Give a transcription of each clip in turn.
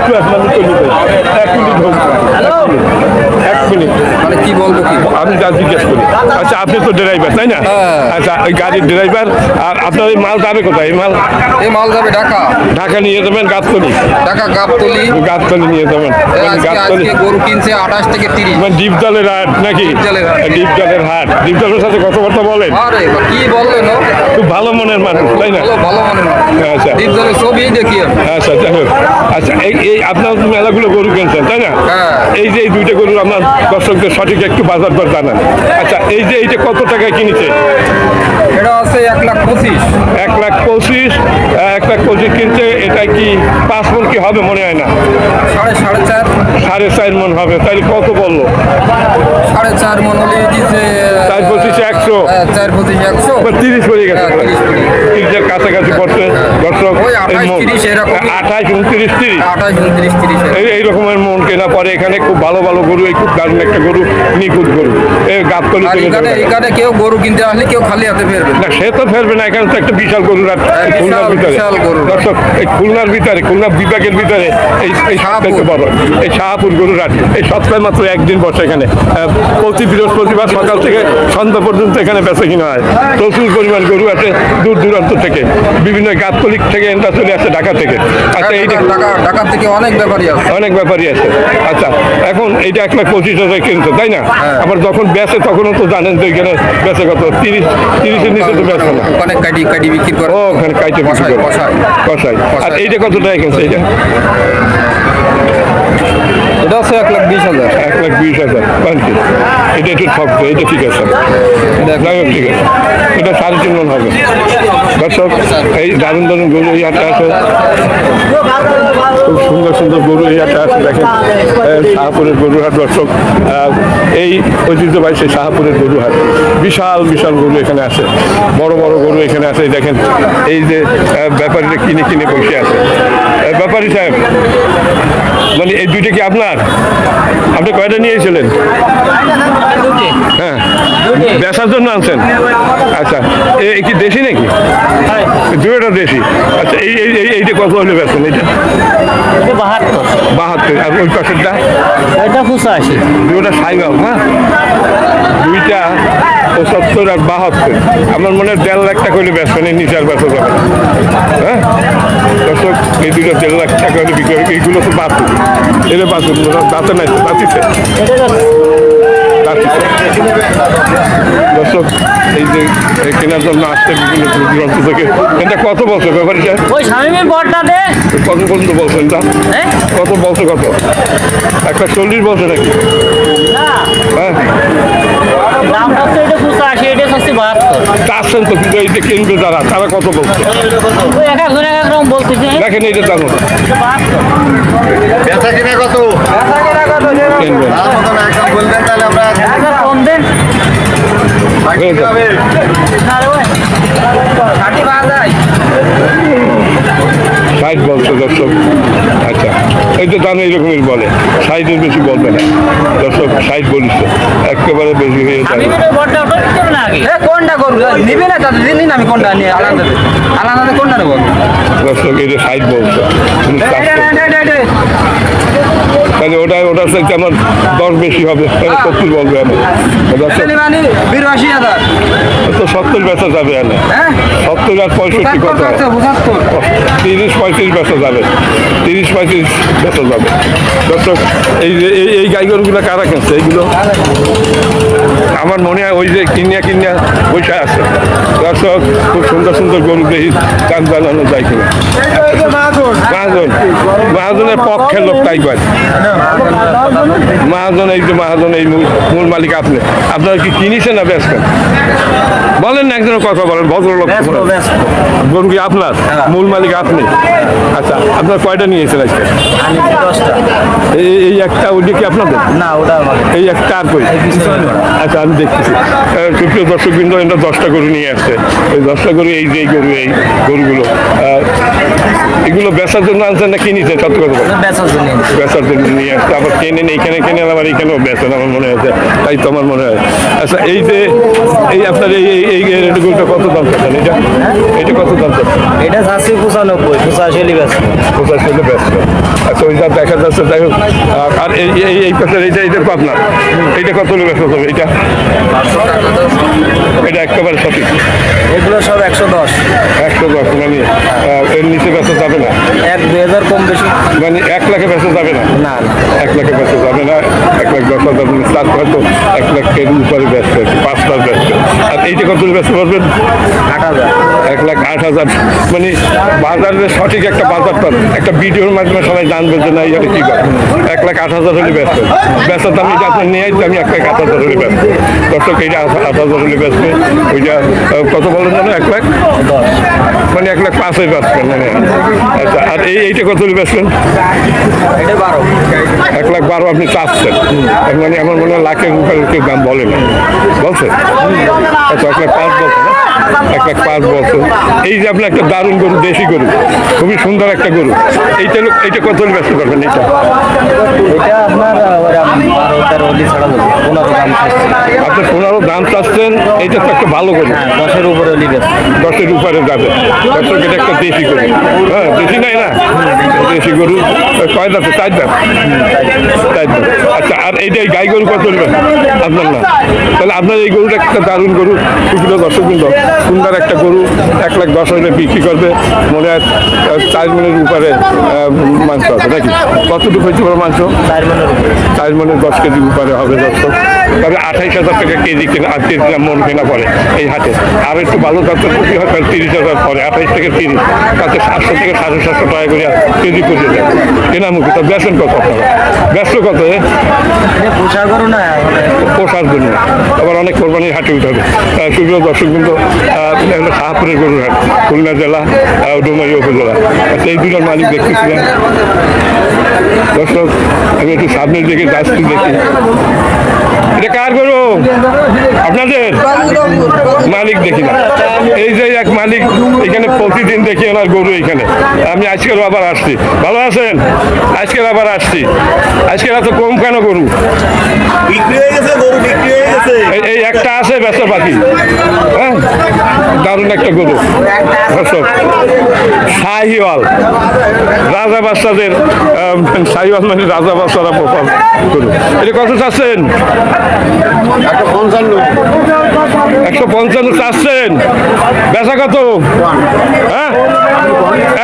একটু এক মিনিট। এক মিনিট। মিনিট মানে কি বলব কি? আমি যা জিজ্ঞেস করি। আচ্ছা আপনি তো ড্রাইভার তাই না? হ্যাঁ। আচ্ছা ওই গাড়ির ড্রাইভার আর আপনার এই মাল যাবে কোথায়? এই মাল? এই মাল যাবে ঢাকা। ঢাকা নিয়ে যাবেন গাছতলি ঢাকা গাবতলি। গাছতলি নিয়ে যাবেন। গাছতলি আজকে গরু কিনছে আঠাশ থেকে তিরিশ। মানে ডিপ জলের হাট নাকি। ডিপ জলের হাট। ডিপ জলের সাথে কথাবার্তা বলেন। আরে কি বললেন খুব ভালো মনের মানুষ তাই না? ভালো ভালো মনে আচ্ছা। জলের ছবি দেখি আচ্ছা যাই হোক। আচ্ছা এই এই আপনার তো মেলাগুলো গরু কিনছেন তাই না? হ্যাঁ। এই যে এই দুইটা গরু আপনার দর্শকদের সঠিক একটু বাজার দর জানান। আচ্ছা এই যে এইটা কত টাকায় কিনেছে? এটা আছে এক লাখ পঁচিশ। এক লাখ পঁচিশ এক লাখ পঁচিশ কিনছে এটা কি পাঁচ মন কি হবে মনে হয় না? সাড়ে চার। মন হবে তাহলে কত বলল? সাড়ে চার মন হলে দিচ্ছে চার পঁচিশে একশো। হ্যাঁ, চার পঁচিশ একশো। এবার তিরিশ পড়ে গেছে হ্যাঁ, তিরিশ পড়ে গেছে। তিরিশের কাছাকাছি পড়ছে দর্শক আঠাশ, মন। তিরিশ এরকম। আঠাশ উনত্রিশ তিরিশ। আঠাশ উনত্রিশ তিরিশ। এই রকমের মন কেনা পরে এখানে খুব ভালো ভালো গরু এই খুব দারুণ একটা গরু নিখুঁত গরু। এই গাবতলি এখানে কেউ গরু কিনতে আসলে কেউ খালি হাতে ফেরবে না। সে তো ফেলবে না এখানে তো একটা বিশাল গরু হ্যাঁ, হাট। দর্শক খুলনার ভিতরে খুলনা বিভাগের ভিতরে এই এই। সবথেকে বড় এই শাহপুর গরুর হাট এই সপ্তাহে মাত্র একদিন বসে এখানে। প্রতি বৃহস্পতিবার সকাল থেকে সন্ধ্যা পর্যন্ত এখানে বেচা কিনা হয়। প্রচুর পরিমাণ গরু আছে দূর দূরান্ত থেকে। বিভিন্ন গাবতলিক থেকে এনটা চলে আসে ঢাকা থেকে। আচ্ছা এইটা ঢাকা থেকে অনেক ব্যাপারই আছে। অনেক ব্যাপারই আছে। আচ্ছা এখন এইটা এক লাখ পঁচিশ হাজার কিনছে তাই না? আবার যখন বেচে তখনও তো জানেন যে এখানে বেচে কত? তিরিশ তিরিশের নিচে তো বেচে না। অনেক কাটি কাটি বিক্রি করে। ওখানে কাইতে বিক্রি করে। কষাই কষাই। এইটা কত টাকা কিনছে এটা আছে এক লাখ বিশ হাজার। এক লাখ বিশ হাজার বানছি এটা একটু ঠকছে এটা ঠিক আছে। যাই হোক ঠিক আছে। এটা সাড়ে তিন মন হবে। দর্শক এই দারুণ দারুণ গরু এই হাটটা আছে। খুব সুন্দর সুন্দর গরু এই হাটটা আছে দেখেন। শাহপুরের গরু হাট দর্শক। এই ঐতিহ্যবাহী সেই শাহপুরের গরু হাট। বিশাল বিশাল গরু এখানে আছে। বড় বড় গরু এখানে আছে দেখেন। এই যে ব্যাপারীরা কিনে কিনে বসে আছে। ব্যাপারী সাহেব মানে এই দুইটা কি আপনার? আপনি কয়টা নিয়েছিলেন হ্যাঁ। বেচার জন্য আনছেন? আচ্ছা। এই কি দেশি নাকি? দুইটা দেশি। আচ্ছা এই এই এই- এইটা কত হলে এইটা? এটা বাহাত্তর। বাহাত্তর। আর ওই পাশেরটা? এটা পঁচাশি। দুইটা সাইবাব হ্যাঁ? দুইটা পঁচাত্তর আর বাহাত্তর। আমার মনে হয় দেড় লাখ টাকা হলে বেচবেন এই নিচে আর যাবে হ্যাঁ? দর্শক এই দুটো দেড় লাখ টাকা হলে বিক্রি হবে। এইগুলো তো বাতুর এটা বাতুর দাঁতে নাই এটা দর্শক এই যে কেনার জন্য আসছে বিভিন্ন দূর দূরান্ত থেকে। এটা কত বছর ব্যাপারটা? ওই স্বামীমের বরটা দে। কত পর্যন্ত বলছেন এটা? হ্যাঁ? কত বলছে কত? একটা চল্লিশ বছর নাকি? হ্যাঁ? চাচ্ছেন তো কিন্তু এই কিনবে যারা তারা কত বলছে? দেখেন এইটা বেচা কিনা কিনবে বলবেন তাহলে আমরা কম দেন। বাকি হবে ষাটি বলছে দর্শক আচ্ছা এই তো জানো এইরকমই বলে ষাটের বেশি বলবে না দর্শক ষাট বলিস একেবারে বেশি হয়ে যাবে ওটা দিতে না আগে কোনটা করব নিবি না তাদের দিন আমি কোনটা নিয়ে আলাদা আলাদা কোনটা নেব দর্শক এই যে ষাট বলছে উনি ষাট বলছে। তাহলে ওটা ওটার সাথে আমার দশ বেশি হবে তাহলে সত্তর বলবে আমি তো সত্তর বেচা যাবে না হ্যাঁ সত্তর আর পঁয়ষট্টি কত হয়? পঁচাত্তর তিরিশ পঁয়ত্রিশ বেচা যাবে। তিরিশ পঁয়ত্রিশ বেচা যাবে। দর্শক, এই এই এই গাই গরুগুলো কারা কিনছে এইগুলো? আমার মনে হয় ওই যে কিনিয়া কিনিয়া বৈশা আছে। দর্শক খুব সুন্দর সুন্দর গরু দেখি চান জানানো যায় কিনা। মহাজন মহাজনের পক্ষের লোক তাই কয়। মহাজন এই যে মহাজন এই মূল মূল মালিক আপনি। আপনারা কি কিনেছেন না বেচবেন? বলেন না একজনের কথা বলেন ভদ্রলোক গরু কি আপনার? মূল মালিক আপনি? আচ্ছা আপনার কয়টা নিয়েছেন আজকে? এই এই একটা ওইটা কি আপনাদের? না ওটা এই একটা আর কই? আচ্ছা আমি দেখতেছি। সুপ্রিয় দর্শক বিন্দু এটা দশটা গরু নিয়ে আসছে। এই দশটা গরু এই যে এই গরু এই গরুগুলো। এগুলো বেচার জন্য আনছেন না কিনেছেন সত্য কথা বেচার জন্য নিয়ে আসছে। আবার কেনেন এইখানে কেনেন আবার এইখানেও বেচেন আমার মনে হয়েছে। তাই তো আমার মনে হয়। আচ্ছা এই যে এই আপনার এই এই এই গরুটা কত দাম চাচ্ছেন? এটা? এটা কত দাম চাচ্ছেন? এটা চাচ্ছি পঁচানব্বই পঁচাশি হলে বেশ কোথায় ছিল ব্যস্ত আচ্ছা ওই যা দেখা যাচ্ছে দেখো আর- এই এই এই পাশের এইটা এইটার পাবনা এইটা কত হলে ব্যস্ত হবে এটা পাঁচশো টাকা দাও এটা একেবারে সঠিক। এগুলো সব একশো দশ। একশো দশ মানে এর নিচে ব্যস্ত যাবে না? এক দুই হাজার কম বেশি। মানে এক লাখে ব্যস্ত যাবে না? না এক লাখে ব্যস্ত যাবে না এক লাখ দশ হাজার মানে তার হয়তো এক লাখের উপরে ব্যস্ত পাঁচ লাখ ব্যস্ত। আর এইটা কত ব্যস্ত পারবেন আট হাজার। এক লাখ আট হাজার। মানে বাজারের সঠিক একটা বাজার পান একটা ভিডিওর মাধ্যমে সবাই জানবে যে না এটা কি করে এক লাখ আট হাজার হলে ব্যস্ত। ব্যস্ত আমি এটা আপনার নিয়ে আসছি আমি এক লাখ আট হাজার হলে ব্যস্ত। দর্শক এইটা আট হাজার হলে ব্যস্ত। ওইটা কত বলেন জানো এক লাখ? এক লাখ পাঁচই ব্যস্তেন মানে আচ্ছা আর এই এইটা কত এটা বারো। এক লাখ বারো আপনি চাচ্ছেন। মানে আমার মনে হয় লাখের উপরে কেউ দাম বলে না। বলছে? আচ্ছা এক লাখ পাঁচ বছর এক লাখ পাঁচ বছর এই যে আপনার একটা দারুণ গরু দেশি গরু খুবই সুন্দর একটা গরু। এইটা এইটা কত ব্যস্ত করবেন এইটা? এটা আপনার পনেরো দাম আপনি পনেরো দাম চাচ্ছেন এইটা তো একটা ভালো গরু। হ্যাঁ দশের উপরে দশের উপরে যাবে। এটা একটা দেশি গরু হ্যাঁ দেশি নাই না? দেশি গরু কয় দাঁতে চার দাঁত চার দাঁত আচ্ছা আর এইটা এই গাই গরু কত আপনার না তাহলে আপনার এই গরুটা একটা দারুণ গরু। সুন্দর দর্শক সুন্দর একটা গরু এক লাখ দশ হাজার বিক্রি করবে। মনে হয় চার মনের উপরে মাংস হবে নাকি? কতটুকু হয়েছে বড় মাংস? চার মনের চার মনের দশ কেজি উপরে হবে দর্শক। তবে আঠাইশ হাজার টাকা কেজি কেনা আর গ্রাম মন কেনা পড়ে এই হাটে। আর একটু ভালো প্রতি হয় তাহলে তিরিশ হাজার পরে আঠাইশ থেকে তিরিশ। তাতে সাতশো থেকে সাড়ে সাতশো টাকা করে কেজি পড়ে যায় কেনামুখী তো বেসন কত আপনারা। ব্যস্ত কত করো না মানে পোষার জন্য আবার অনেক কোরবানির হাটে উঠে হবে। সুপ্রিয় দর্শক কিন্তু শাহপুরের গরুর হাট খুলনা জেলা ডোমারি উপজেলা। আচ্ছা এই দুটার মালিক দেখতেছিলাম। দর্শক, আমি একটু সামনের দিকে যাচ্ছি দেখি। এটা কার গরু? আপনাদের? মালিক দেখি না। এই যে এক মালিক এখানে প্রতিদিন দেখি ওনার গরু এখানে। আমি আজকের আবার আসছি। ভালো আছেন? আজকের আবার আসছি। আজকের এত কম কেন গরু? এই- একটা আছে ব্যস্ত পাখি হ্যাঁ? দারুণ একটা গরু। শাহিওয়াল। রাজা বাচ্চাদের শাহিওয়াল মানে রাজা বাচ্চারা প্রপার গরু। এটা কত চাচ্ছেন? পঞ্চান্ন। একশো পঞ্চান্ন চাচ্ছেন। বেচা কত? হ্যাঁ?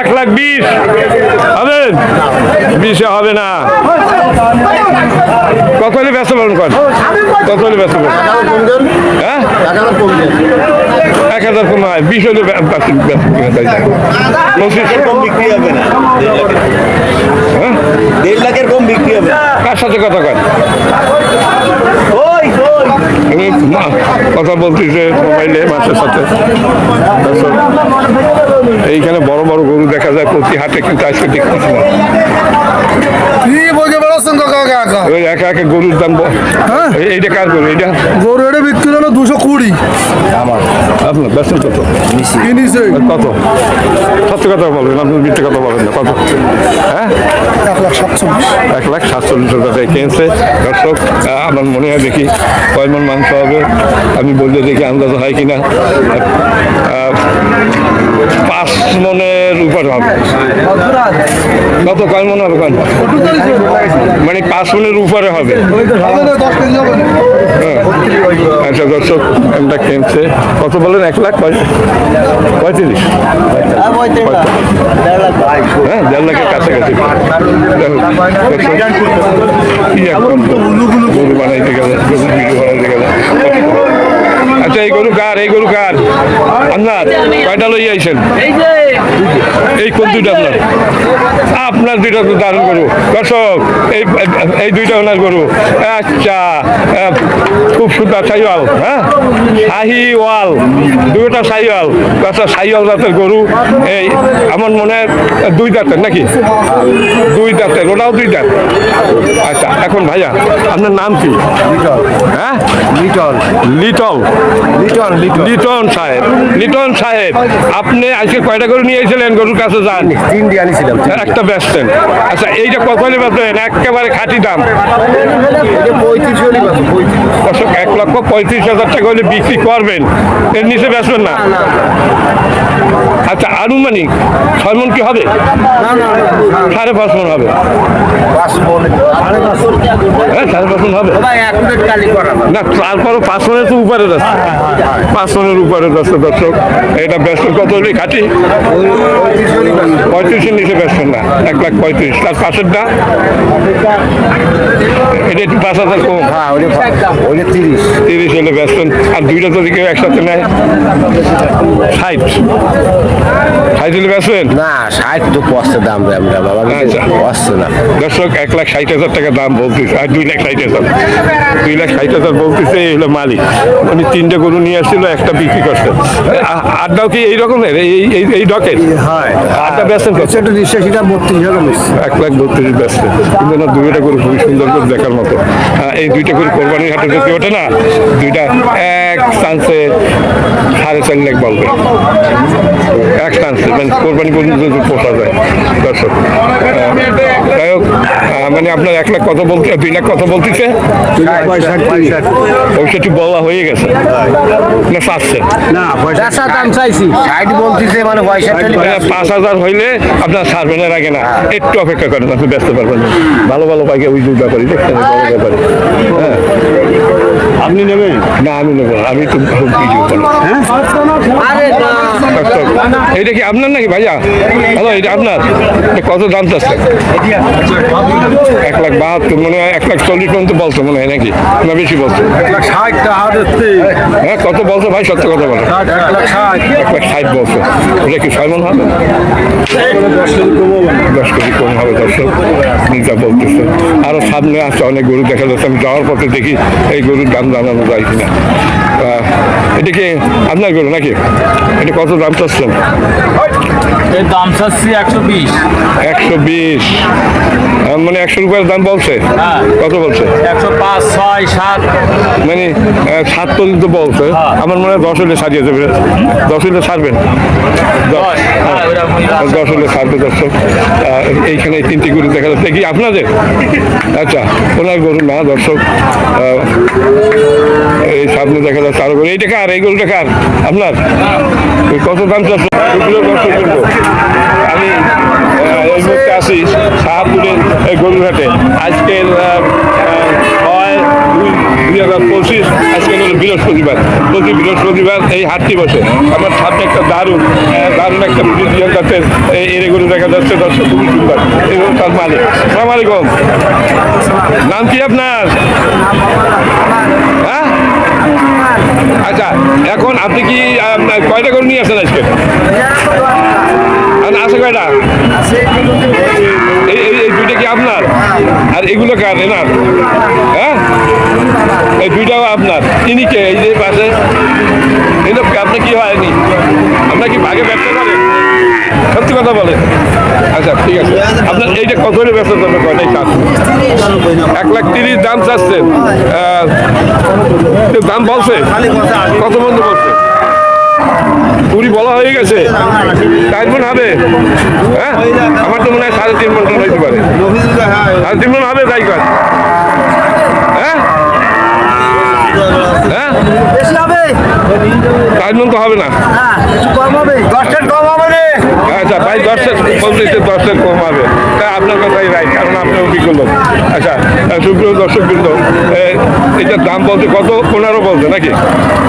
এক লাখ বিশ। হবে? বিশে হবে না। কত হলে ব্যস্ত পালন করেন কত হলে ব্যস্ত পালন হ্যাঁ? এক হাজার কম হয় বিশ হলে কম বিক্রি হবে না। দেড় লাখের। হ্যাঁ কম বিক্রি হবে কার সাথে কথা কয়? কথা বলতেছে মোবাইলে মাছের সাথে। এইখানে বড় বড় গরু দেখা যায় প্রতি হাটে কিন্তু আজকে দেখতেছি না। কি বলতে বেড়াচ্ছেন কাকা কাকা ওই একা একা গরুর দাম হ্যাঁ? এই- এইটা কার গরু? এইটা? গরু এটা বিক্রি হলো দুশো কুড়ি। আপনার বেতন কত? কত? সত্য কথা বলবেন আপনি মিথ্যে কথা বলেন না কত? হ্যাঁ? লাখ সাতচল্লিশ এক লাখ সাতচল্লিশ হাজার টাকা কিনছে। দর্শক আমার মনে হয় দেখি কয় মন মাংস হবে। আমি বললে দেখি আন্দাজ হয় কিনা। পাঁচ মনের উপর হবে। কত কয় মন হবে কয় মানে? পাঁচ মনের উপরে হবে। হ্যাঁ। আচ্ছা দর্শক একটা কিনছে? কত বলেন? এক লাখ পঁয়- পঁয়ত্রিশ। হ্যাঁ দেড় লাখের কাছাকাছি। কি এক গরু বানাইতে গেলে গরু ভিডিও বানাইতে গেলে আচ্ছা এই গরু কার? এই গরু কার? আপনার কয়টা লইয়া আইছেন? এই কোন দুইটা আপনার? আপনার দুইটা তো দারুণ গরু। দর্শক এই এই দুইটা ওনার গরু। আচ্ছা খুব সুন্দর সাইওয়াল হ্যাঁ? শাহিওয়াল দুইটা সাইওয়াল। আচ্ছা সাইওয়াল জাতের গরু এই আমার মনে হয় দুই দাঁতের নাকি? দুই দাঁতের ওটাও দুই দাঁত আচ্ছা এখন ভাইয়া আপনার নাম কি? হ্যাঁ? লিটল। লিটল। লিটন লিটন সাহেব লিটন সাহেব আপনি আজকে কয়টা গরু নিয়ে এসেছিলেন গরুর কাছে? যান তিনটি আনিছিলাম একটা বেচতেন আচ্ছা এইটা কত হলে বেচবেন একেবারে খাঁটি দাম। পঁয়ত্রিশ হলে এক লক্ষ পঁয়ত্রিশ হাজার টাকা হলে বিক্রি করবেন। এর নিচে বেচবেন না। আচ্ছা আনুমানিক ছয় মন কি হবে? সাড়ে পাঁচ মন হবে। হ্যাঁ সাড়ে পাঁচ মন হবে। না তারপরও পাঁচ মনের তো উপরে যাচ্ছে পাঁচ মনের উপরে যাচ্ছে দর্শক। এটা বেসন কত হলে খাটি? পঁয়ত্রিশের নিচে বেসন না এক লাখ পঁয়ত্রিশ। তার পাশেরটা? এটা একটু পাঁচ হাজার কম তিরিশ। তিরিশ হলে বেসন আর দুইটা যদি কেউ একসাথে নেয় ষাট। ষাট হলে না ষাট তো পড়ছে দাম রে আমরা বাবা আচ্ছা। পড়ছে না। দর্শক এক লাখ ষাট হাজার টাকা দাম বলতেছে আর দুই লাখ ষাট হাজার। দুই লাখ ষাট হাজার বলতেছে এই হলো মালিক। উনি তিনটে গরু নিয়ে আসছিল একটা বিক্রি করছে। আড্ডাও কি এই রকমের? এই এই- ডকের? হয়। আড্ডা বেচেন সেটা বত্রিশ হাজার এক লাখ বত্রিশ কিন্তু না দুইটা করে খুবই সুন্দর করে দেখার মতো। আহ, এই দুইটা করে কোরবানির হাটে যদি ওঠে না দুইটা এক চান্সে সাড়ে চার লাখ বলবে এক চান্সে মানে কোরবানি পর্যন্ত যদি পোষা যায় দর্শক। যাই হোক মানে আপনার এক লাখ কথা বলতে দুই লাখ কথা বলতেছে। পয়সাটি বলা হয়ে গেছে। না চাচ্ছে না পয়সা দাম চাইছি। ষাট বলতেছে মানে মানে পাঁচ হাজার হইলে আপনার ছাড়বেন এর আগে না। একটু অপেক্ষা করেন আপনি ব্যস্ত পারবেন ভালো ভালো পাইকে ওই ব্যাপারই দেখছেন বড় ব্যাপারে। হ্যাঁ। আপনি নেবেন? না আমি নেব আমি তো খুব কিছু আরে এইটা কি আপনার নাকি ভাইয়া? হ্যালো এটা আপনার? কত দাম চাচ্ছে এক লাখ বাহাত্তর মনে হয় এক লাখ চল্লিশ পর্যন্ত বলছো মনে হয় নাকি? না বেশি বলছো হ্যাঁ কত বলছো ভাই? সত্য কথা বলো। এক লাখ ষাট। বলছো ওটা কি ছয় মন হবে? দশ কেজি কম হবে দর্শক। আপনি যা বলতেছে। আরও সামনে আসছে অনেক গরু দেখা যাচ্ছে। আমি যাওয়ার পথে দেখি এই গরুর দাম জানানো যায় কিনা আহ, এটা কি আপনার গরু নাকি? এটা কত দাম চাচ্ছেন? এর দাম চাচ্ছি একশো বিশ। একশো বিশ। মানে একশো রুপিয়ার দাম বলছে? হ্যাঁ। কত বলছে? একশো পাঁচ ছয় সাত। মানে সাত পর্যন্ত বলছে। আমার মনে হয় দশ হলে সারিয়ে দেবে। দশ হলে ছাড়বেন দশ। হ্যাঁ হলে ছাড়বে দর্শক এইখানে তিনটি গরু দেখা যাচ্ছে। কি আপনাদের? আচ্ছা ওনার গরু না দর্শক। এই সামনে দেখা যাচ্ছে আরও এইটা কার? এই গরুটা কার? আপনার? কত দাম চাচ্ছে দর্শক আমি এই মুহূর্তে আছি শাহপুরের গরুঘাটে আজকের ছয় দুই দুই হাজার পঁচিশ আজকে হলো বৃহস্পতিবার। প্রতি বৃহস্পতিবার এই হাটটি বসে। আমার সামনে একটা দারুণ দারুণ একটা এই এরে গরু দেখা যাচ্ছে দর্শক খুবই সুন্দর। এই তার মালিক। সালাম আলাইকুম। নাম কি আপনার? হ্যাঁ? আচ্ছা এখন আপনি কি কয়টা গরু নিয়ে আসেন আজকে? আছে কয়টা? এই এই এই দুইটা কি আপনার? আর এগুলো কার, এনার? হ্যাঁ? এই দুইটাও আপনার। তিনি কে? এই যে পাশে। এটা আপনি কি হয়নি আপনার কি ভাগে ব্যবসা করেন সত্যি কথা বলেন। আচ্ছা ঠিক আছে। আপনার এইটা কত হলে ব্যবসা করবে কয়টাই কাজ এক লাখ তিরিশ দাম চাচ্ছেন। আহ, দাম বলছে? কত বন্ধু বলছে? কুড়ি বলা হয়ে গেছে। চার মন হবে। হ্যাঁ? আমার তো মনে হয় সাড়ে তিন মন হইতে পারে। সাড়ে তিন মন হবে তাই কর হ্যাঁ? হ্যাঁ? বেশি হবে। তো হবে না। হ্যাঁ আচ্ছা ভাই দশটা বলতেছে দশটা কম হবে তা আপনার কথাই রাইট কারণ আপনি অভিজ্ঞ লোক আচ্ছা সুপ্রিয় দর্শক কিন্তু এটার দাম বলতে কত? পনেরো বলছে নাকি?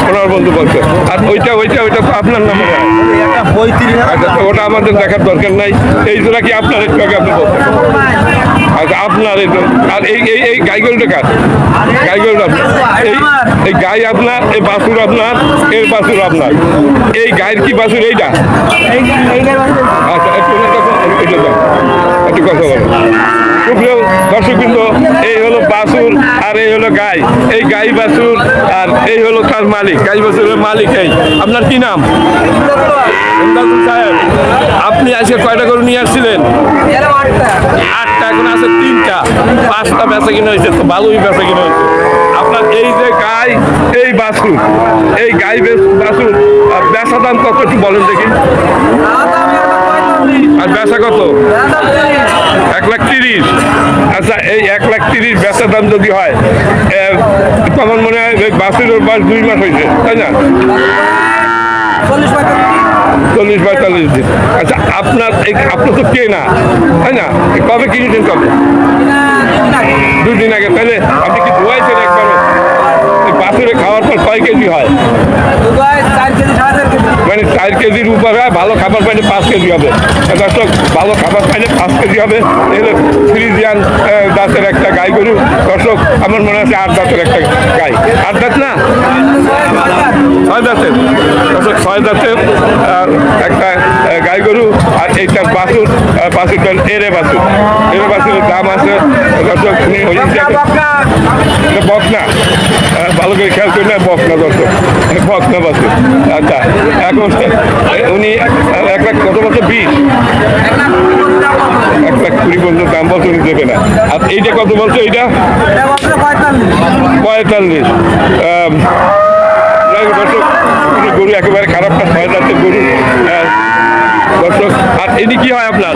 পনেরো বলতে বলছে। আর ওইটা ওইটা ওইটা তো আপনার নামে আচ্ছা ওটা আমাদের দেখার দরকার নাই। এই জোড়া কি আপনার একটু আগে আপনি বলতেন? আচ্ছা আপনার আর এই এই এই গাইগলটা কার? গাই গরুটা আপনার। এই এই গাই আপনার, এই বাসুর আপনার, এর বাসুর আপনার। এই গায়ের কি বাসুর এইটা? আচ্ছা একটু দাও একটু কথা বলো। সুপ্রিয় দর্শক কিন্তু এই হলো বাসুর আর এই হলো গাই। এই গাই বাসুর আর এই হলো তার মালিক। গাই বাসুরের মালিক এই। আপনার কি নাম? সাহেব আপনি আজকে কয়টা করে নিয়ে আসছিলেন? আটটা এখন আছে তিনটা। পাঁচটা বেচা কিনা হয়েছে তো ভালোই বেচা কিনা হয়েছে। আপনার এই যে গাই এই বাছুর এই গাই আহ, বেচা দাম কত একটু বলেন দেখি। আর বেচা কত? এক লাখ তিরিশ। আচ্ছা এই এক লাখ তিরিশ বেচা দাম যদি হয় তখন মনে হয় বাসের বয়স দুই মাস হয়েছে, তাই না? চল্লিশ পঁয়তাল্লিশ দিন। আচ্ছা আপনার আপনার তো কেনা তাই না? কবে কিনেছেন কবে? দুদিন আগে। তাহলে আপনি কি ধোয়াইছেন একবার? বাসুরে খাওয়ার পর কয় কেজি হয়? মানে চার কেজির উপর ভালো খাবার পাইলে পাঁচ কেজি হবে। দর্শক ভালো খাবার পাইলে পাঁচ কেজি হবে। এগুলো ফ্রিজিয়ান দাঁতের একটা গাই গরু। দর্শক আমার মনে আছে আট দাঁতের একটা গাই। আট দাঁত না? ছয় দাঁতের। দর্শক ছয় দাঁতের একটা গাই গরু আর এইটার বাছুর আহ, বাছুরটার এরে বাছুর। এরে বাছুরের দাম আছে দর্শক উনি হিসাবে বকনা। ভালো করে খেয়াল করি না বকনা দর্শক। বকনা বাছুর। আচ্ছা এখন উনি এক লাখ কত বছর বিশ। এক লাখ কুড়ি পর্যন্ত দাম বলছে উনি দেবে না। আর এইটা কত বলছো এইটা? পঁয়তাল্লিশ। গরু একেবারে খারাপটা হয়ে যাচ্ছে গরু। আহ, দর্শক, আর এটি কি হয় আপনার?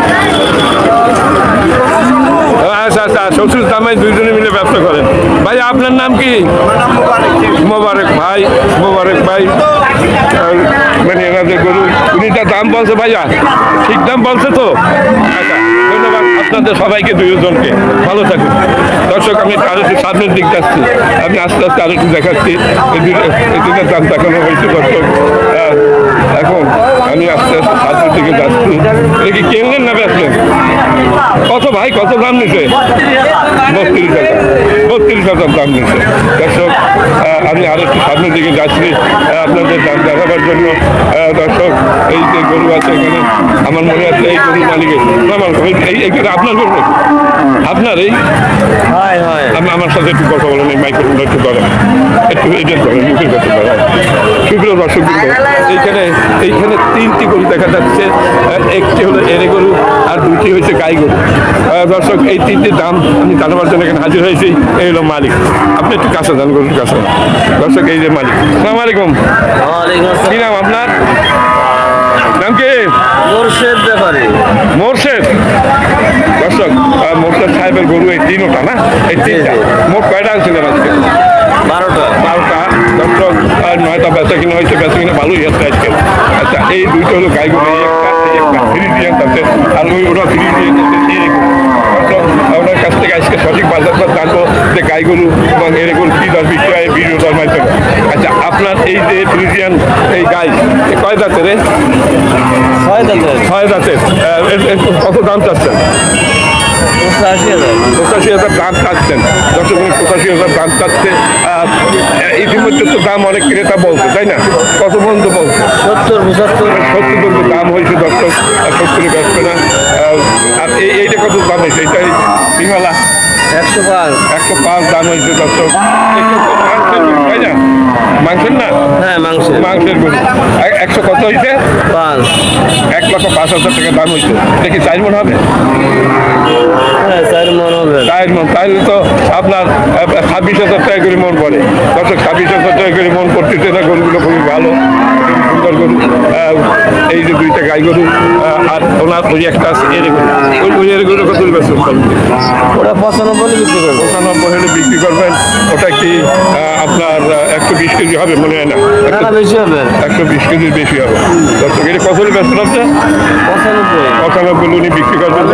আচ্ছা আচ্ছা শ্বশুর জামাই দুইজনে মিলে ব্যবসা করেন। ভাই, আপনার নাম কি? মোবারক ভাই মোবারক ভাই মানে এনাদের গরু, উনি যা দাম বলছে ভাইয়া, ঠিক দাম বলছে তো? আচ্ছা আপনাদের সবাইকে দুজনকে ভালো থাকুন। দর্শক, আমি আরও একটু সামনের দিক যাচ্ছি আমি আস্তে আস্তে আরও একটু দেখাচ্ছি। এই দুটো দাম দেখানো হয়েছে, দর্শক। এখন আমি আস্তে আস্তে সামনের দিকে যাচ্ছি। এটা কি কিনলেন না বেচলেন? কত ভাই কত দাম নিছে? বত্রিশ হাজার বত্রিশ হাজার দাম নিছে। দর্শক আমি আরও একটু সামনের দিকে যাচ্ছি আপনাদের দাম দেখাবার জন্য। দর্শক এই যে গরু আছে এখানে আমার মনে আছে এই গরু মালিকের। না, আমার এই এইখানে আপনার গরু আপনার এই? আমার সাথে একটু কথা বলেন এই মাইক্রোফোনটা একটু ধরেন। একটু এটা ধরেন মুখের কাছে ধরেন। সুপ্রিয় দর্শক এইখানে এইখানে তিনটি গরু দেখা যাচ্ছে একটি হলো এরে গরু আর দুটি হয়েছে গাই গরু। দর্শক এই তিনটির দাম আমি জানাবার জন্য এখানে হাজির হয়েছি। এই হলো মালিক। আপনি একটু কাছে যান গরুর কাছে। দর্শক এই যে মালিক। সালাম আলাইকুম। কি নাম আপনার? নাম কি? মোর্শেদ ব্যাপারে। মোর্শেদ। দর্শক মোর্শেদ সাহেবের গরু এই তিনটা না? এই তিনটা। মোট কয়টা আনছিলেন আজকে? বারোটা। বারোটা দর্শক নয়টা বেচা কিনা হয়েছে বেচা কিনা ভালোই হচ্ছে আজকে। আচ্ছা এই দুইটা হলো গাই গরু একটা একটা ফ্রি আছে আর ওই ওটা ফ্রি আছে আপনার কাছ থেকে আজকে সঠিক বাজার দর জানব যে গাই গরু এবং এর গরু কী দর হয় ভিডিও দর মাধ্যমে। আচ্ছা আপনার এই যে ফ্রিজিয়ান এই গাই কয় দাঁতের? ছয় দাঁতের। ছয় দাঁতের। কত দাম চাচ্ছেন? পঁচাশি হাজার দাম চাচ্ছেন দর্শক পঁচাশি হাজার দাম চাচ্ছে ইতিমধ্যে তো দাম অনেক ক্রেতা বলছে তাই না? কত পর্যন্ত বলছে? সত্তর পঁচাত্তর। সত্তর পর্যন্ত দাম হয়েছে দর্শক। সত্তরে বেচবে না। আর এই এইটা কত দাম হয়েছে? এটাই সিংহলা একশো পাঁচ। একশো পাঁচ দাম হয়েছে দর্শক। তাই না মাংসের না? হ্যাঁ মাংসের। মাংসের গরু একশো কত হয়েছে? পাঁচ। এক লক্ষ পাঁচ হাজার টাকা দাম হয়েছে। কি চার মন হবে? হ্যাঁ চার মন হবে। চার মন। তাহলে তো আপনার ছাব্বিশ হাজার টাকা করে মন পড়ে। দর্শক ছাব্বিশ হাজার টাকা করে মন করতেছে না গরুগুলো খুবই ভালো। সুন্দর গরু এই যে দুইটা গাই গরু আর ওনার ওই একটা আছে এর ওই ওই এর গরু কত বেশি ওটা পঁচানব্বই বিক্রি করব পঁচানব্বই হলে বিক্রি করবেন ওটা কি আপনার একশো বিশ কেজি হবে মনে হয় না? না বেশি হবে। একশো বিশ কেজির বেশি হবে। দর্শক এটা কত হলে ব্যস্ত আছে পঁচানব্বই। পঁচানব্বই উনি বিক্রি করবেন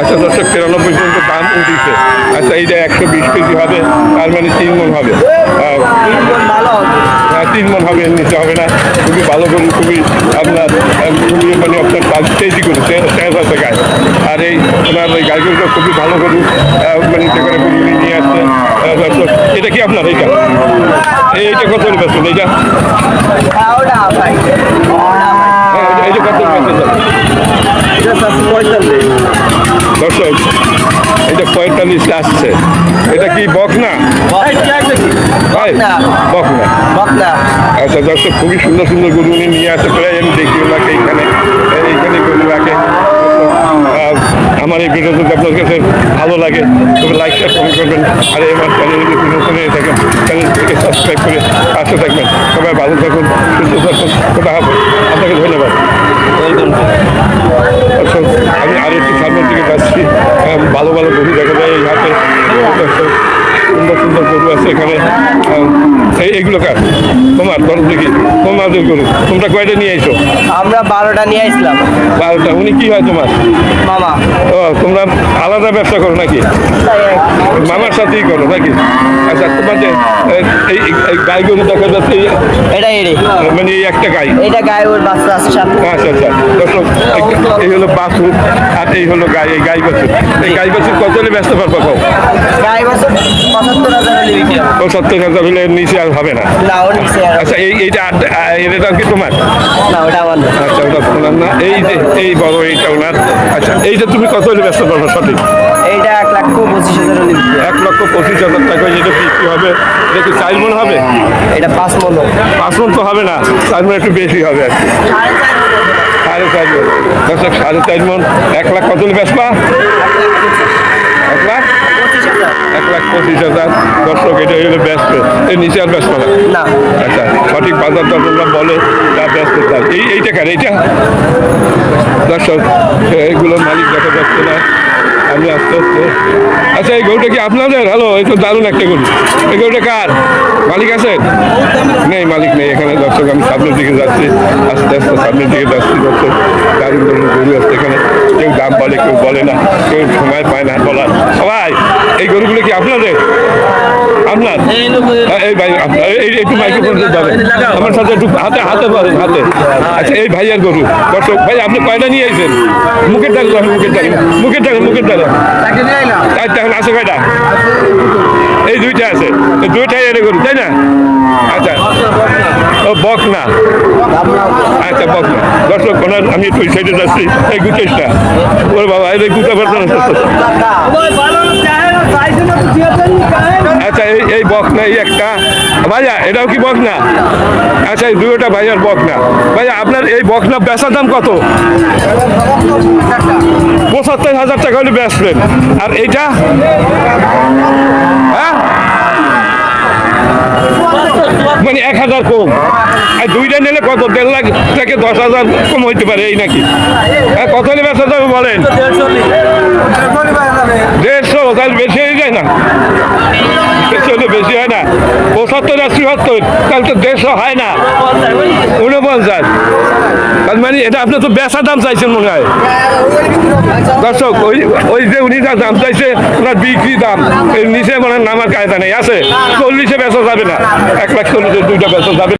আচ্ছা দর্শক তিরানব্বই পর্যন্ত দাম উঠিছে। আচ্ছা এইটা একশো বিশ কেজি হবে তার মানে তিন মন হবে। হ্যাঁ, তিন মন হবে। এর নিচে হবে না। খুবই ভালো গরু খুবই আপনার খুবই মানে আপনার কাজ তেজি তেজ আছে গায়ে। আর এই ওনার ওই গরুটা খুবই ভালো আহ, মানে যেখানে গরুগুলি নিয়ে আসছে। এটা কি আপনার এইটা? এইটা কত এইটা? হ্যাঁ, এইটা- এইটা কত পঁয়তাল্লিশ। দর্শক পঁয়তাল্লিশ আসছে। এটা কি বক না ভাই বক না আচ্ছা দর্শক খুবই সুন্দর সুন্দর গরু উনি নিয়ে আসে। প্রায় আমি দেখি ওনাকে এইখানে এইখানে গরু রাখে। আমার এই ভিডিও যদি আপনার কাছে ভালো লাগে তবে লাইক শেয়ার কমেন্ট করবেন। আর আমার চ্যানেল যদি নতুন হয়ে থাকেন চ্যানেলটিকে সাবস্ক্রাইব করে পাশে থাকবেন। সবাই ভালো থাকুন সুস্থ থাকুন। কোথা হবে আপনাকে ধন্যবাদ। দর্শক, আমি আর একটু সামনের দিকে যাচ্ছি। ভালো ভালো গরু দেখা যায় এই দর্শক, সুন্দর সুন্দর গরু আছে এখানে। আহ, এই এইগুলো কার? তোমার ধরো দেখি। তোমাদের গরু। তোমরা কয়টা নিয়ে এসো আমরা বারোটা নিয়ে আসলাম বারোটা। উনি কি হয় তোমার? মামা। ও তোমরা আলাদা ব্যবসা করো নাকি? মামার সাথেই করো নাকি? আচ্ছা তোমাদের এই গাই গরু দেখা যাচ্ছে এটা এড়ে মানে এই একটা গাই। এটা গায়ে ওর বাচ্চা আছে আচ্ছা আচ্ছা। দর্শক এই- হলো বাছুর আর এই হলো গাই এই গাই বাছুর। এই গাই বাছুর কত ব্যস্ত পারব গায়ে বছর পঁচাত্তর হাজার হলে নিচে আর হবে না। আচ্ছা এই এইটা এটা কি তোমার? আচ্ছা ওটা তোমার না। এই যে এই বড় এইটা ওনার। আচ্ছা এইটা তুমি কত হলে ব্যস্ত পারব সঠিক? এইটা এক লাখ পঁচিশ হাজার। এক লক্ষ পঁচিশ হাজার টাকা যেটা বিক্রি হবে? এটা কি চার মন হবে? এটা পাঁচ মন পাঁচ মন তো হবে না চার মন একটু বেশি হবে আর কি। সাড়ে চার মন। সাড়ে চার মন। এক লাখ কত বেচবা? এক লাখ? এক লাখ পঁচিশ হাজার দর্শক এটা হলে ব্যস্ত। এর নিচে আর ব্যস্ত না। আচ্ছা সঠিক বাজার দর তোমরা বলো যা ব্যস্ত তাই এই এইটা কার এইটা? দর্শক এইগুলোর মালিক দেখা যাচ্ছে না। আমি আস্তে আস্তে আচ্ছা এই গরুটা কি আপনাদের? হ্যালো এই তো দারুণ একটা গরু। এই গরুটা কার? মালিক আছে নেই মালিক নেই এখানে। দর্শক আমি সামনের দিকে যাচ্ছি। আস্তে আস্তে সামনের দিকে যাচ্ছি। দর্শক দারুণ দারুণ গরু আছে এখানে। কেউ দাম বলে কেউ বলে না। কেউ সময় পায় না বলার। ভাই এই গরুগুলো কি আপনাদের? আপনার? এই ভাই একটু মাইক্রোফোন যাবে আমার সাথে একটু হাতে হাতে বলেন হাতে। আচ্ছা এই ভাইয়ার গরু। দর্শক ভাই আপনি কয়টা নিয়ে আইছেন? মুখের ডাক মুখের ডাক মুখের ডাক মুখের ডাক এখন আছে কয়টা? এই দুইটা আছে। দুইটাই এনে গরু তাই না? আচ্ছা। ও বক না আচ্ছা বক না দর্শক ওনার আমি একটু সাইডে যাচ্ছি। এই গুটেশটা ওরে বাবা এই গুটা পারতো না আচ্ছা এই এই বক না, এই একটা। ভাইয়া, এটাও কি বক না? আচ্ছা এই দুটোটা ভাইয়ার বক না। ভাইয়া, আপনার এই বক না, বেচার দাম কত? পঁচাত্তর হাজার টাকা হলে বেচবেন আর এইটা? হ্যাঁ? মানে এক হাজার কম। আর দুইটা নিলে কত? দেড় লাখ থেকে দশ হাজার কম হইতে পারে এই নাকি? কত নিয়ে বেচা যাবে বলেন। দেড়শো, তাহলে বেশি হয়ে যায় না? বেশি হলে বেশি হয় না। পঁচাত্তর আর চুয়াত্তর তাহলে তো দেড়শো হয় না। উনপঞ্চাশ। তার মানে এটা আপনি তো বেচা দাম চাইছেন মনে হয়। দর্শক, ওই ওই যে উনি যা দাম চাইছে, ওনার বিক্রি দাম এর নিচে মনে হয় নামার কায়দা নেই, আছে? চল্লিশে বেচা যাবে না, এক লাখ চল্লিশে দুইটা বেচা যাবে